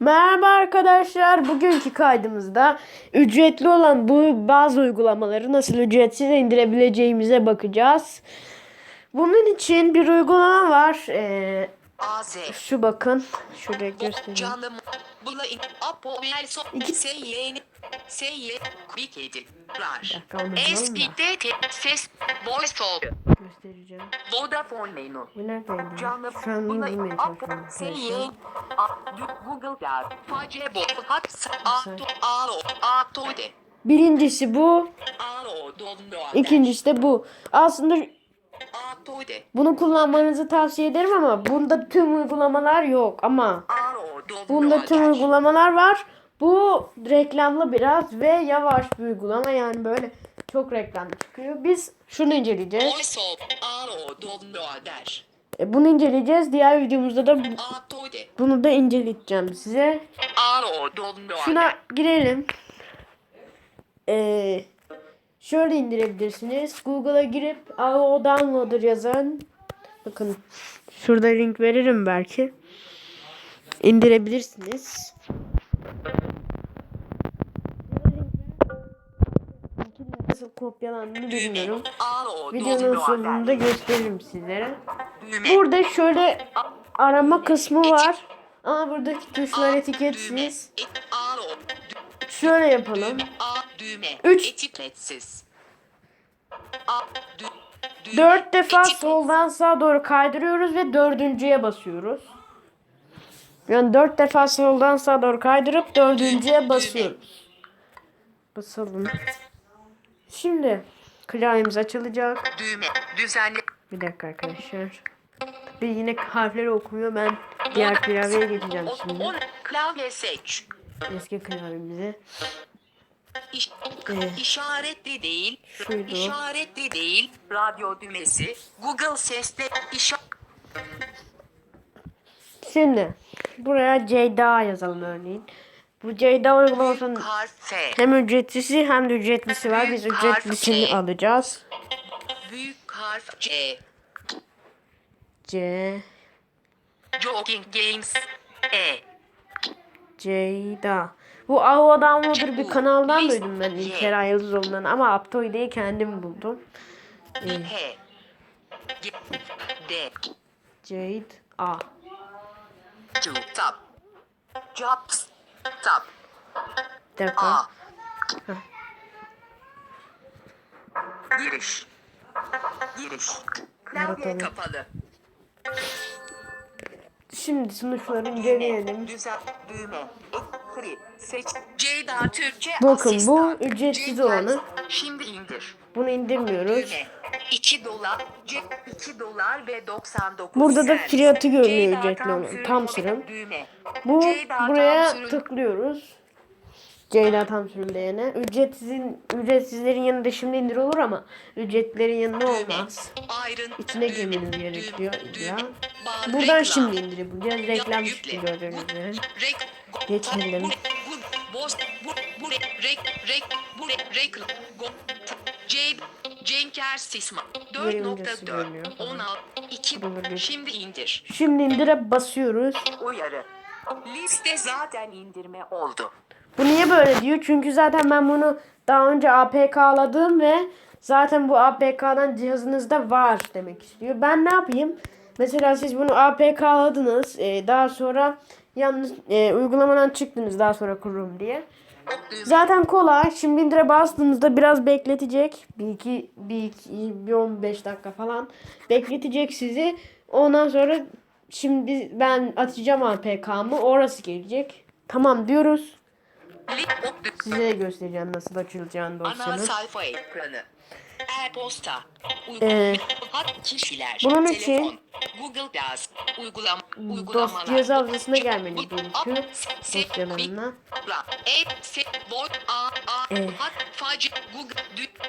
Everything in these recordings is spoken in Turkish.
Merhaba arkadaşlar. Bugünkü kaydımızda ücretli olan bu bazı uygulamaları nasıl ücretsiz indirebileceğimize bakacağız. Bunun için bir uygulama var. Ee, AZ. şu bakın. Şuraya göstereyim. İki-. SPT ses. Voice. Göstereceğim. Vodafone menu. Bu neredeydi? Canım. Şu an çalışıyorum. Seyyen. Google Drive. Facebook. Hat. Ato. Alo. Ato de. Birincisi bu. İkincisi de bu. Aslında. Bunu kullanmanızı tavsiye ederim ama bunda tüm uygulamalar yok ama. Bunda tüm uygulamalar var. Bu reklamlı biraz ve yavaş bir uygulama yani böyle çok reklam çıkıyor. Biz şunu inceleyeceğiz. E, Bunu inceleyeceğiz. Diğer videomuzda da bunu da inceleyeceğim size. Şuna girelim. Ee, şöyle indirebilirsiniz. Google'a girip AO Downloader yazın. Bakın şurada link veririm belki. İndirebilirsiniz. Nasıl kopyalandığını bilmiyorum. Videonun sonunda gösteririm sizlere. Burada şöyle arama kısmı var. Ama buradaki tuşlar etiketsiz. Şöyle yapalım. düğme. A düğme. Üç. Etiketsiz. A dü, düğme. Dört defa Etiket- soldan sağa doğru kaydırıyoruz ve dördüncüye basıyoruz. Yani dört defa soldan sağa doğru kaydırıp dördüncüye basıyoruz. Basalım. Şimdi klavyemiz açılacak. Düğme. Düzenle. Bir dakika arkadaşlar. Bir yine harfleri okumuyor. Ben diğer klavyeye geçeceğim şimdi. Klavye seç. Eski klavyemize. İş, Evet. işaretli değil. Şuydu. İşaretli değil. Radyo düğmesi. Google sesle işa Şimdi buraya Ceyda yazalım örneğin. Bu Ceyda uygulamasının hem ücretlisi hem de ücretlisi var. Biz ücretlisini alacağız. Büyük harf C. C Jogging Games. E. Ceyda. Bu Ava Downloader bir Bu, kanaldan duydum ben. İlker Yıldızoğlu'ndan ama Aptoide'yi kendim buldum. D. Ceyda. A. Q. Tab. Jobs. Bir dakika. Giriş. Giriş. Klavye kapalı. Şimdi sonuçları Düğme. inceleyelim. Düzen. Düğme. Free. Seç. Ceyda Türkçe Bakın, bu ücretsiz olanı. Şimdi indir. Bunu indirmiyoruz. Düğme. 2 dolar. C 2 dolar ve 99 Burada da fiyatı görünüyor ücretli tam olan. sürüm. Tam sürüm. Bu buraya tıklıyoruz. Ceyda tam sürümleyene. Ücretsizin ücretsizlerin yanında şimdi indir olur ama ücretlilerin yanında olmaz. Ayrın. İçine girmeniz gerekiyor bağ, Buradan şimdi indirebileceğiz. Reklam çıktı gördüğünüz go, Geçelim. Cenker Sisma, Veri öncesi 4.4, görünüyor. 16, 2, Bunu geç. şimdi indir. Şimdi indire basıyoruz. Uyarı. Liste zaten indirme oldu. Bu niye böyle diyor? Çünkü zaten ben bunu daha önce APK'ladım ve zaten bu APK'dan cihazınızda var demek istiyor. Ben ne yapayım? Mesela siz bunu APK'ladınız. e, daha sonra yalnız e, uygulamadan çıktınız daha sonra kururum diye. Zaten kolay. Şimdi indire bastığınızda biraz bekletecek. Bir iki, bir iki, bir 15 dakika falan bekletecek sizi. Ondan sonra şimdi ben açacağım APK'mı. Orası gelecek. Tamam diyoruz. Size göstereceğim nasıl açılacağını Ana dosyanın. sayfa ekranı. E-posta. Ee. Hat kişiler. bunun telefon, için Google Plus. Uygulam, uygulamalar. Dosya hafızasına gelmeniz gerekiyor. Dosyalarına. Evet.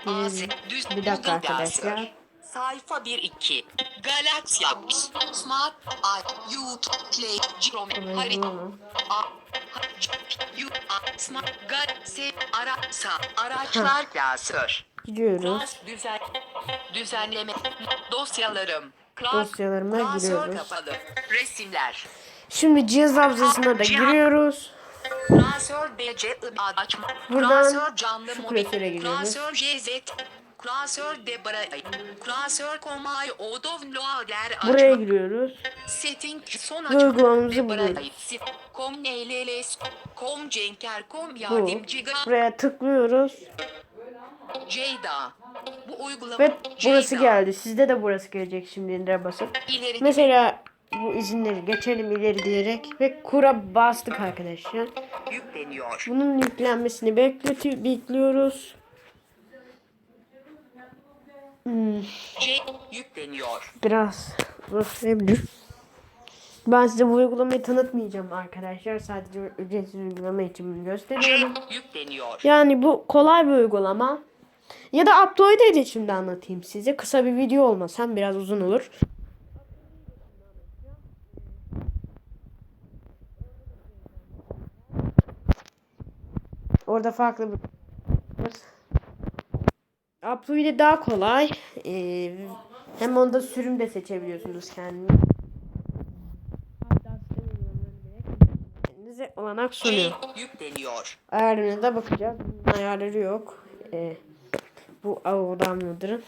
Ee, Z, Düz, bir dakika arkadaşlar. Sayfa 1, 2. Galaxy Apps. Smart, I, YouTube, Play, Chrome, Harita, bulalım. A, Araçlar Klasör. Gidiyoruz. Düzen, düzenleme, dosyalarım. Dosyalarıma giriyoruz. kapalı. Resimler. Şimdi cihaz hafızasına da giriyoruz. Buradan şu klasöre giriyoruz. Klasör. Klasör debara. Klasör komay odov loader Buraya giriyoruz. Setting son açma. uygulamamızı buluyoruz. Kom NLLS. Kom Cenker. Kom yardımcı. Buraya tıklıyoruz. Ceyda. Bu uygulama. Ve burası Ceyda. geldi. Sizde de burası gelecek şimdi indire basıp. İleri Mesela bu izinleri geçelim ileri diyerek ve kura bastık arkadaşlar. yükleniyor. Bunun yüklenmesini bekleti bekliyoruz. Hmm, C yükleniyor. biraz uzayabilir. Ben size bu uygulamayı tanıtmayacağım arkadaşlar. Sadece ücretsiz uygulama için gösteriyorum. yükleniyor. Yani bu kolay bir uygulama. Ya da Aptoide de şimdi anlatayım size. Kısa bir video olmaz. Hem biraz uzun olur. Orada farklı bir Aptoide daha kolay. Ee, hem onda sürüm de seçebiliyorsunuz bile kendinize olanak sunuyor. yükleniyor. Ayarlarına da bakacağız. Ayarları yok. Ee, bu Avodan mıdır?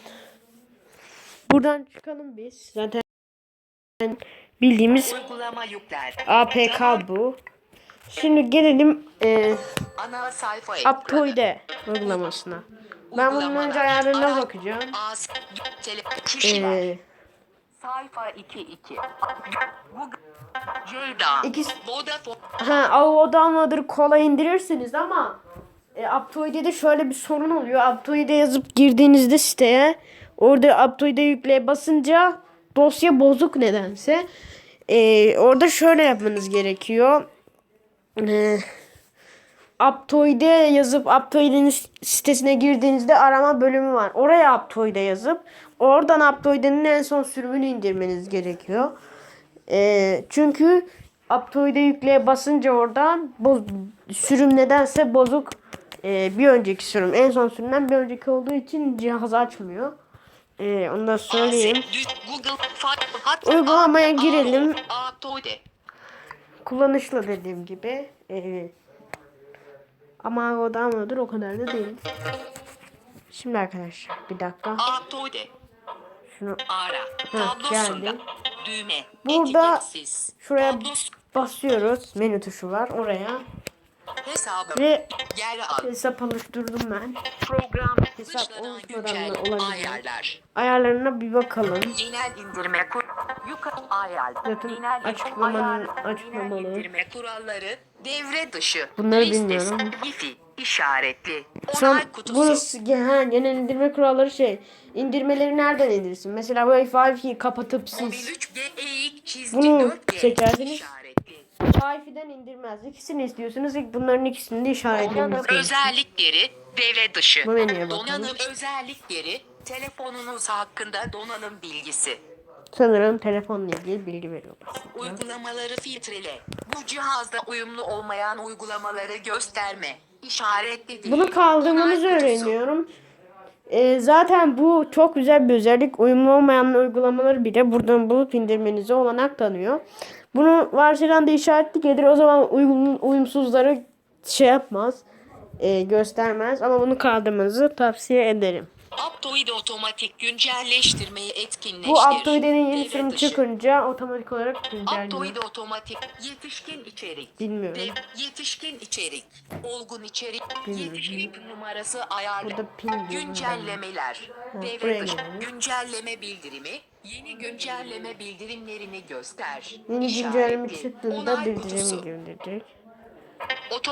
Buradan çıkalım biz. Zaten bildiğimiz. APK bu. Şimdi gelelim e. Aptoide uygulamasına. Ben bunun önce ayarlarına bakacağım. Ee, sayfa 2 2. Google. Ceyda. İkisi- Vodafone. Ha, Avodan mıdır kolay indirirsiniz ama e, Aptoide'de şöyle bir sorun oluyor. Aptoide yazıp girdiğinizde siteye orada Aptoide yükleye basınca dosya bozuk nedense. E, orada şöyle yapmanız gerekiyor. E, Aptoide yazıp Aptoide'nin sitesine girdiğinizde arama bölümü var. Oraya Aptoide yazıp oradan Aptoide'nin en son sürümünü indirmeniz gerekiyor. Ee, çünkü Aptoide yükleye basınca oradan boz, sürüm nedense bozuk. Ee, bir önceki sürüm en son sürümden bir önceki olduğu için cihaz açmıyor. Ee, onu da söyleyeyim. Uygulamaya girelim. Kullanışlı dediğim gibi. Ee, ama o da mıdır o kadar da değil. Şimdi arkadaşlar bir dakika. Şunu Ara. Tablosunda. geldi. Düğme. Burada şuraya basıyoruz. Menü tuşu var oraya. Hesabı. Ve hesap oluşturdum ben. Program. Hesap oluşmadan da olabilir. ayarlar. Ayarlarına bir bakalım. Genel indirme kur yukarı ayar. Zaten Genel açıklamanın- açıklamalı. Kuralları devre dışı. Bunları bilmiyorum. Wi-Fi işaretli. Kutusu. burası ha, genel indirme kuralları şey. İndirmeleri nereden indirsin? Mesela Wi-Fi'yi kapatıp siz Mobil 3G eğik çizgi Bunu 4G çekersiniz. işaretli. Wi-Fi'den indirmez. İkisini istiyorsunuz. İlk bunların ikisini de gerekiyor. Özellikleri devre dışı. Bu menüye bakalım. Donanım özellikleri telefonunuz hakkında donanım bilgisi. Sanırım telefonla ilgili bilgi veriyorlar. Uygulamaları filtrele. Bu cihazda uyumlu olmayan uygulamaları gösterme. İşaretli değil. Bunu kaldırmanızı öğreniyorum. Ee, zaten bu çok güzel bir özellik. Uyumlu olmayan uygulamaları bile buradan bulup indirmenize olanak tanıyor. Bunu varsayılan da işaretli gelir. O zaman uyum, uyumsuzları şey yapmaz. e, göstermez. Ama bunu kaldırmanızı tavsiye ederim. Aptoid otomatik güncelleştirmeyi etkinleştir. Bu Aptoide'nin yeni sürümü çıkınca otomatik olarak güncelleniyor. Aptoid otomatik yetişkin içerik. Bilmiyorum. Dev- yetişkin içerik. Olgun içerik. Bilmiyorum. Yetişkin numarası ayarlı. Burada pin Güncellemeler. Devre dışı. Güncelleme bildirimi. Yeni güncelleme bildirimlerini göster. Yeni güncelleme çıktığında bildirim kutusu. Oto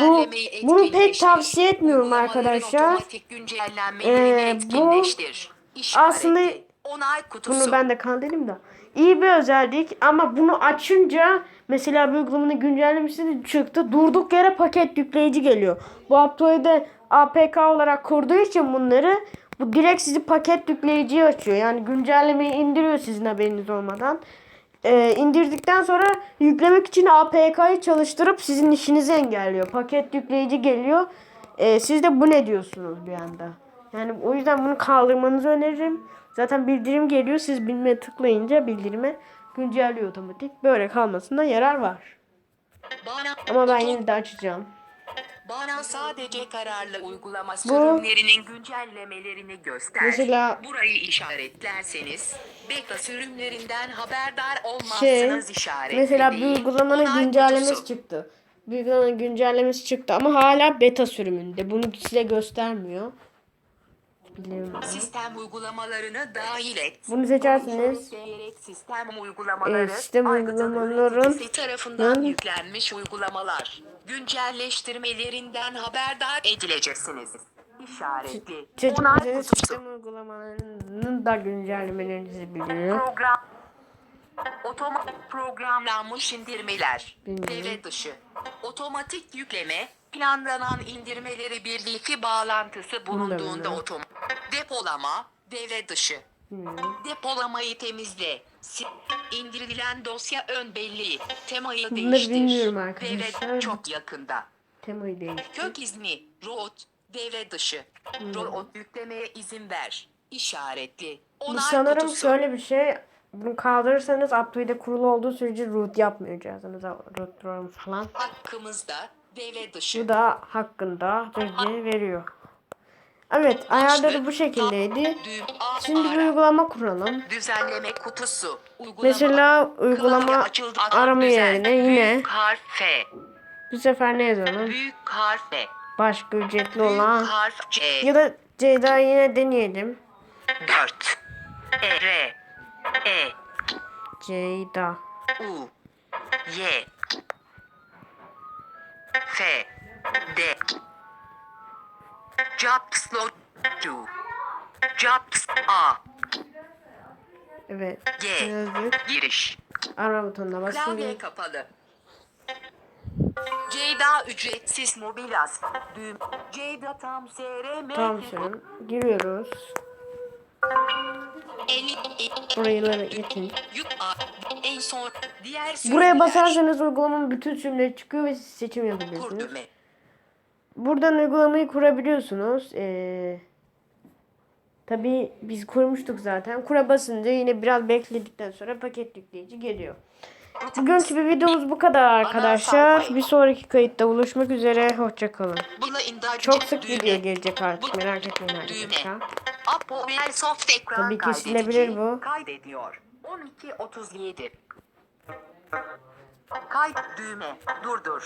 Bu, bunu pek etkinleştir. tavsiye etmiyorum arkadaşlar. Otomatik güncellenmelerini Ee, bu etkinleştir. Aslında onay kutusu. Bunu ben de kaldırayım da. İyi bir özellik ama bunu açınca mesela bir uygulamanın güncellemesi de çıktı. Durduk yere paket yükleyici geliyor. Bu Aptoide APK olarak kurduğu için bunları bu direkt sizi paket yükleyiciyi açıyor. Yani güncellemeyi indiriyor sizin haberiniz olmadan. Ee, indirdikten sonra yüklemek için APK'yı çalıştırıp sizin işinizi engelliyor. Paket yükleyici geliyor. Ee, siz de bu ne diyorsunuz bir anda? Yani o yüzden bunu kaldırmanızı öneririm. Zaten bildirim geliyor. Siz bilmeye tıklayınca bildirime güncelliyor otomatik. Böyle kalmasında yarar var. Ama ben yine de açacağım. Bana sadece kararlı uygulama Bu- sürümlerinin güncellemelerini göster. Mesela- Burayı işaretlerseniz beta sürümlerinden haberdar olmazsınız Şey işaretli mesela bir uygulamanın Onay güncellemesi kutusu. çıktı. Bir uygulamanın güncellemesi çıktı ama hala beta sürümünde. Bunu size göstermiyor. Biliyorum. Sistem uygulamalarını dahil et. Bunu seçerseniz Diyerek sistem uygulamaları, e, sistem uygulamaların tarafından Lan- yüklenmiş uygulamalar. Güncelleştirmelerinden haberdar edileceksiniz. İşaretli. Kutusu. sistem uygulamalarının da güncellemelerini biliyor. Program Otomatik programlanmış indirmeler. Devre dışı. Otomatik yükleme. Planlanan indirmeleri birlikte bağlantısı bulunduğunda otomatik. Depolama. Devre dışı. Bilmiyorum. Depolamayı temizle. Si- İndirilen dosya ön belleği. Temayı Bunları değiştir. bilmiyorum arkadaşlar. Devre çok yakında. Temayı değiştir. Kök izni. Root. Devre dışı. Root yüklemeye izin ver. İşaretli. Bu Onay sanırım kutusu. şöyle bir şey. Bunu kaldırırsanız update'e kurulu olduğu sürece root yapmıyor cihazınıza root program falan. Hakkımızda devre dışı. Bu da hakkında bilgi veriyor. Evet ayarları bu şekildeydi. Şimdi bir uygulama kuralım. Düzenleme kutusu. Uygulama. Mesela uygulama arama yerine yine Büyük harf F. bu sefer ne yazalım? Büyük harf F. Başka ücretli olan harf C. ya da Ceyda yine deneyelim. 4. E, R. E. Ceyda. U. Y. F. D. Jobs Lot 2. Jobs A. Evet. G. Yazdık. Giriş. Arama butonuna basın. Klavye kapalı. Ceyda ücretsiz mobil as. Düğüm. Ceyda tam SRM. Tamam sen. Giriyoruz. Yük A. En son diğer Buraya basarsanız uygulamanın bütün sürümleri çıkıyor ve siz seçim yapabilirsiniz. Buradan uygulamayı kurabiliyorsunuz. Ee, tabii biz kurmuştuk zaten. Kura basınca yine biraz bekledikten sonra paket yükleyici geliyor. Bugünkü bir videomuz bu kadar arkadaşlar. Bir sonraki kayıtta buluşmak üzere. Hoşçakalın. Çok sık video gelecek artık merak etmeyin arkadaşlar. Tabii ki kaydedici. silebilir bu. Kaydediyor. 12.37 Kayıt düğme. Durdur.